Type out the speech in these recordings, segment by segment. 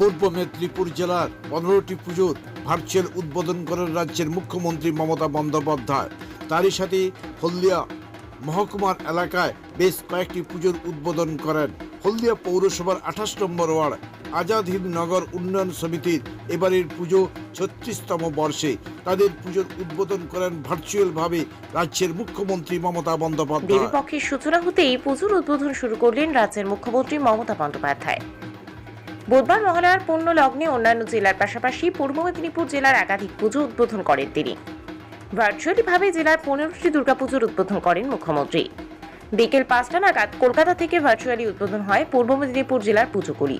পূর্ব মেদিনীপুর জেলার পনেরোটি পুজোর ভার্চুয়াল উদ্বোধন করেন রাজ্যের মুখ্যমন্ত্রী মমতা বন্দ্যোপাধ্যায়। তারই সাথে হলদিয়া মহকুমার এলাকায় বেশ কয়েকটি পুজোর উদ্বোধন করেন। হলদিয়া পৌরসভার আঠাশ নম্বর ওয়ার্ড আজাদ হিন্দ নগর উন্নয়ন সমিতির এবারের পুজো ছত্রিশতম বর্ষে। তাদের পুজোর উদ্বোধন করেন ভার্চুয়ালভাবে রাজ্যের মুখ্যমন্ত্রী মমতা বন্দ্যোপাধ্যায়। দেবীপক্ষের সূচনা হতেই পুজোর উদ্বোধন শুরু করলেন রাজ্যের মুখ্যমন্ত্রী মমতা বন্দ্যোপাধ্যায়। বুধবার মহালয়ার পূর্ণ লগ্নে অন্যান্য জেলার পাশাপাশি পূর্ব মেদিনীপুর জেলার একাধিক পুজো উদ্বোধন করেন তিনি। ভার্চুয়ালি ভাবে জেলার পনেরোটি দুর্গাপুজোর উদ্বোধন করেন মুখ্যমন্ত্রী। বিকেল পাঁচটা নাগাদ কলকাতা থেকে ভার্চুয়ালি উদ্বোধন হয় পূর্ব মেদিনীপুর জেলার পুজোগুলি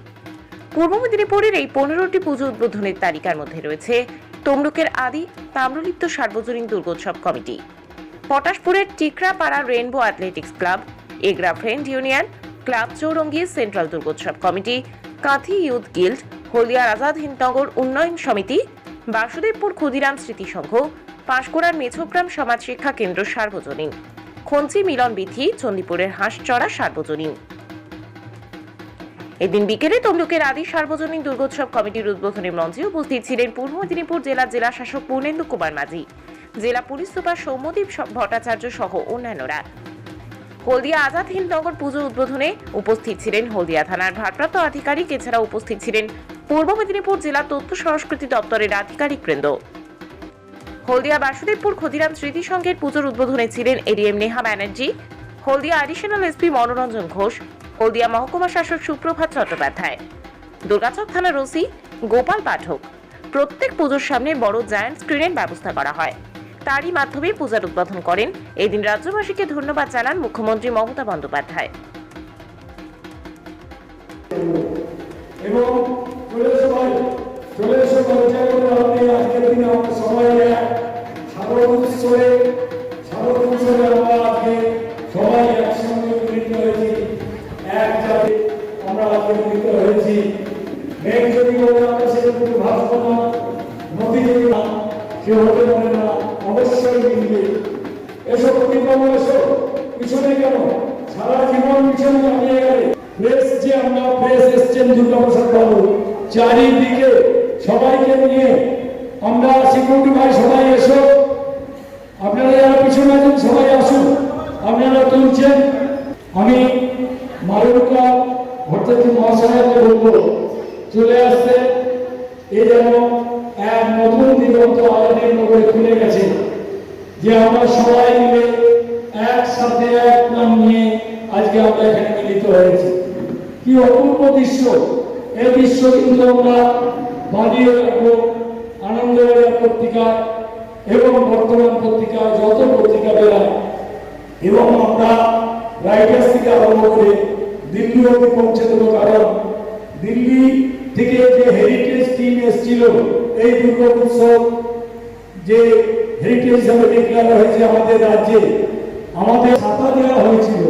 পূর্ব মেদিনীপুরের এই পনেরোটি পুজো উদ্বোধনের তালিকার মধ্যে রয়েছে তমলুকের আদি তাম্রলিপ্ত সার্বজনীন দুর্গোৎসব committee, পটাশপুরের Tikrapara rainbow athletics club, Egra friend union, club Chowringhee central Durgotsav committee Kanthi youth guild হলদিয়ার Azad Hindnagar উন্নয়ন সমিতি, বাসুদেবপুর ক্ষুদিরাম স্মৃতি সংঘ, পাঁশকুড়ার মেছগ্রাম সমাজ শিক্ষা কেন্দ্র সার্বজনীন। খঞ্চি মিলন বিথি চণ্ডীপুরের হাঁসচড়া সার্বজনীন। এদিন বিকেলে তমলুকের আদি সার্বজনীন দুর্গোৎসব কমিটির উদ্বোধনী মঞ্চে উপস্থিত ছিলেন পূর্ব মেদিনীপুর জেলার জেলা শাসক পূর্ণেন্দু কুমার মাঝি। জেলা পুলিশ সুপার সৌম্যদীপ ভট্টাচার্য সহ অন্যান্যরা। হলদিয়া আজাদ হিন্দনগর পুজো উদ্বোধনে উপস্থিত ছিলেন হলদিয়া থানার ভারপ্রাপ্ত আধিকারিক, এছাড়া উপস্থিত ছিলেন পূর্ব মেদিনীপুর জেলা তথ্য সংস্কৃতি দপ্তরের আধিকারিক বৃন্দ। হলদিয়া বাসুদেবপুর ক্ষুদিরাম স্মৃতি সংঘের পুজোর উদ্বোধনে ছিলেন ADM Neha Banerjee, Haldia additional SP Manoranjan Ghosh, Haldia মহকুমা শাসক সুপ্রভাত চট্টোপাধ্যায়, দুর্গাচক থানার ওসি গোপাল পাঠক। প্রত্যেক পুজোর সামনে বড় জায়ান্ট স্ক্রিনের ব্যবস্থা করা হয়। তারই মাধ্যমে পূজার উদ্বোধন করেন। এই দিন রাজ্যবাসীকে ধন্যবাদ জানান মুখ্যমন্ত্রী মমতা বন্দ্যোপাধ্যায়। এবং প্রতিপন্ন এসো। কেন? সারা চারিদিকে সবাইকে নিয়ে আমরা সিকিউরিটি ভাই সবাই এসো। আপনারা যারা পিছনে আছেন, সবাই আসুন। আপনারা তুলছেন। আমি মালবিকা ভট্টাচার্য মহাশয়কে বলব, চলে আসতে। এ যেন এক নতুন দিগন্ত আমাদের নগরে খুলে গেছে। যে আমরা সবাই মিলে একসাথে এক নাম নিয়ে আজকে আমরা এখানে মিলিত হয়েছি। কি অপূর্ব দৃশ্য। এই দৃশ্য কিন্তু আমরা বাড়িয়ে রাখব আনন্দবাজার পত্রিকা এবং বর্তমান পত্রিকা, যত পত্রিকা বেরায় এবং আমরা রাইটার্স থেকে আরম্ভ করে দিল্লি অব্দি পৌঁছে দেবো, কারণ দিল্লি থেকে যে হেরিটেজ টিম এসেছিল, এই দুর্গা উৎসব যে হেরিটেজ হিসাবে ডিক্লেয়ার হয়েছে আমাদের রাজ্যে। আমাদের ছাতা দেওয়া হয়েছিল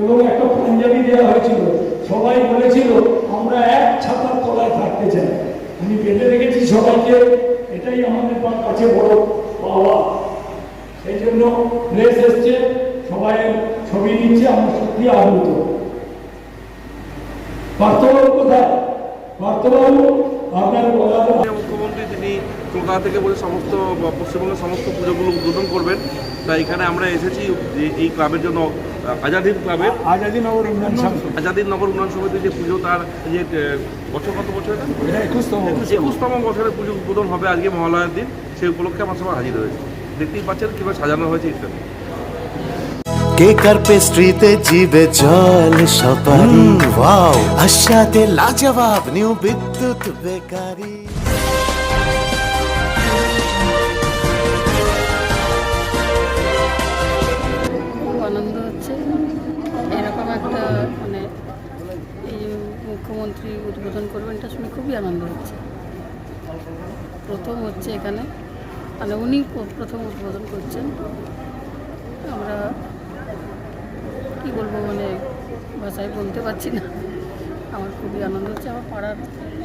এবং একটা পাঞ্জাবি দেওয়া হয়েছিল। সবাই বলেছিল, আমরা এক ছাতার তলায় থাকতে চাই। আমি বেঁধে রেখেছি সবাইকে, এটাই আমাদের কাছে বড় পাওয়া। সেই জন্য প্লেস এসছে, সবাই ছবি নিচ্ছে আমরা সত্যি আহত পার্থবাবু কোথায়? পার্থবাবু, আপনার মাননীয় মুখ্যমন্ত্রী, তিনি কলকাতা থেকে বলে সমস্ত পশ্চিমবঙ্গের সমস্ত পুজোগুলো উদ্বোধন করবেন। তাই এখানে আমরা এসেছি যে এই ক্লাবের জন্য আজাদিন ক্লাবের আজাদি নগর উন্নয়ন সংসদ আজাদিন নগর উন্নয়ন সমিতির যে পুজো তার যে বছর কত বছর একুশতম একুশতম বছরের পুজো উদ্বোধন হবে আজকে মহালয়ার দিন। সেই উপলক্ষে আমার সবাই হাজির হয়েছে। দেখতেই পাচ্ছেন কীভাবে সাজানো হয়েছে ইত্যাদি কেক আর পেস্ট্রিতে জিবে জল সপারি ওয়াও। আশাতে লাজবাব নিউ বিদ্যুৎ বেকারি। প্রথম হচ্ছে এখানে। মানে উনি প্রথম উদ্বোধন করছেন। আমরা কি বলব মানে ভাষায় বলতে পারছি না। আমার খুবই আনন্দ হচ্ছে। আমার পাড়ার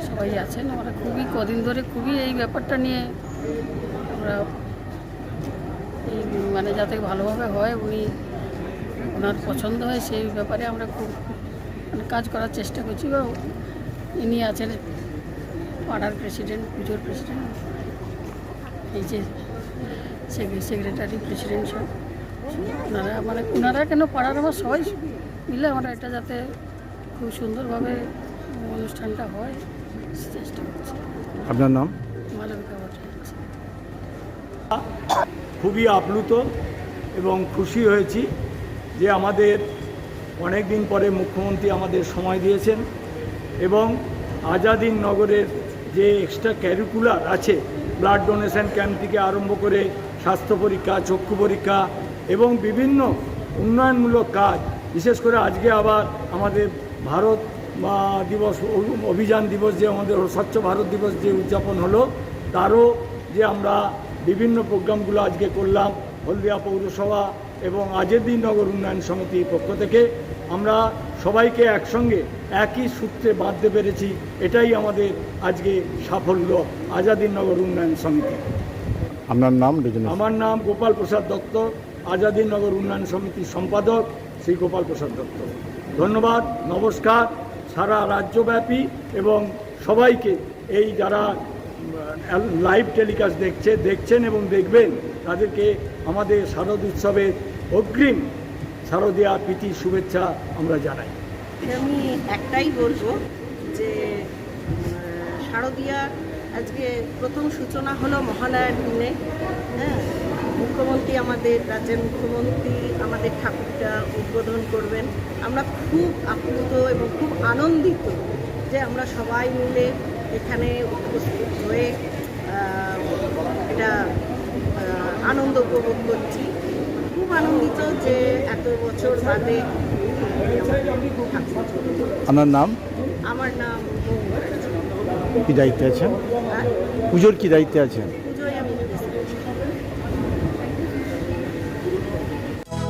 সবাই আছেন। আমরা খুবই কদিন ধরে খুবই এই ব্যাপারটা নিয়ে আমরা এই মানে যাতে ভালোভাবে হয়, উনি ওনার পছন্দ হয় সেই ব্যাপারে আমরা খুব মানে কাজ করার চেষ্টা করছি বা ইনি আছেন পাড়ার প্রেসিডেন্ট পুজোর প্রেসিডেন্ট এই যে সেক্রেটারি প্রেসিডেন্ট সব। ওনারা মানে ওনারা কেন পাড়ার আমার সবাই মিলে আমরা এটা যাতে খুব সুন্দরভাবে অনুষ্ঠানটা হয় চেষ্টা করছি। আপনার নাম? মালবিকা ভট্টাচার্য। খুবই আপ্লুত এবং খুশি হয়েছি যে আমাদের অনেক দিন পরে মুখ্যমন্ত্রী আমাদের সময় দিয়েছেন এবং আজাদিন নগরের যে এক্সট্রা ক্যারিকুলার আছে ব্লাড ডোনেশন ক্যাম্প থেকে আরম্ভ করে স্বাস্থ্য পরীক্ষা, চক্ষু পরীক্ষা এবং বিভিন্ন উন্নয়নমূলক কাজ, বিশেষ করে আজকে আবার আমাদের ভারত দিবস অভিযান দিবস যে আমাদের স্বচ্ছ ভারত দিবস যে উদযাপন হলো, তারও যে আমরা বিভিন্ন প্রোগ্রামগুলো আজকে করলাম, হলদিয়া পৌরসভা এবং আজেদ্দিন নগর উন্নয়ন সমিতির পক্ষ থেকে, আমরা সবাইকে একসঙ্গে একই সূত্রে বাঁধতে পেরেছি এটাই আমাদের আজকে সাফল্য আজাদিন নগর উন্নয়ন সমিতি। আপনার নাম আমার নাম গোপাল প্রসাদ দত্ত আজাদিন নগর উন্নয়ন সমিতির সম্পাদক শ্রী গোপাল প্রসাদ দত্ত। ধন্যবাদ নমস্কার সারা রাজ্যব্যাপী এবং সবাইকে এই যারা লাইভ টেলিকাস্ট দেখছে দেখছেন এবং দেখবেন তাদেরকে আমাদের শারদ উৎসবের অগ্রিম শারদীয়া প্রীতি, শুভেচ্ছা আমরা জানাই। আমি একটাই বলব যে শারদীয়া আজকে প্রথম সূচনা হলো মহালয়ার দিনে। হ্যাঁ মুখ্যমন্ত্রী আমাদের, রাজ্যের মুখ্যমন্ত্রী আমাদের ঠাকুরটা উদ্বোধন করবেন। আমরা খুব আপ্লুত এবং খুব আনন্দিত যে আমরা সবাই মিলে এখানে উপস্থিত হয়ে এটা আনন্দ উপভোগ করছি। খুব আনন্দিত যে এত বছর বাদে ঠাকুর আপনার নাম আমার নাম মৌমিতা রায়। কি দায়িত্বে আছেন আর পুজোর কি দায়িত্বে আছেন পুজোয় আমি প্রেসিডেন্ট।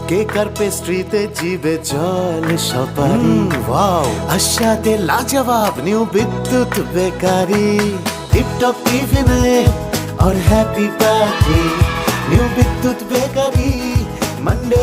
কেকার পেস্ট্রিতে জিবে জল সপারি ওয়াও আশাতে লাজবাব নিউ বিদ্যুৎ বেকারি টিপটপ টিফিনে और happy party new Bidyut bakery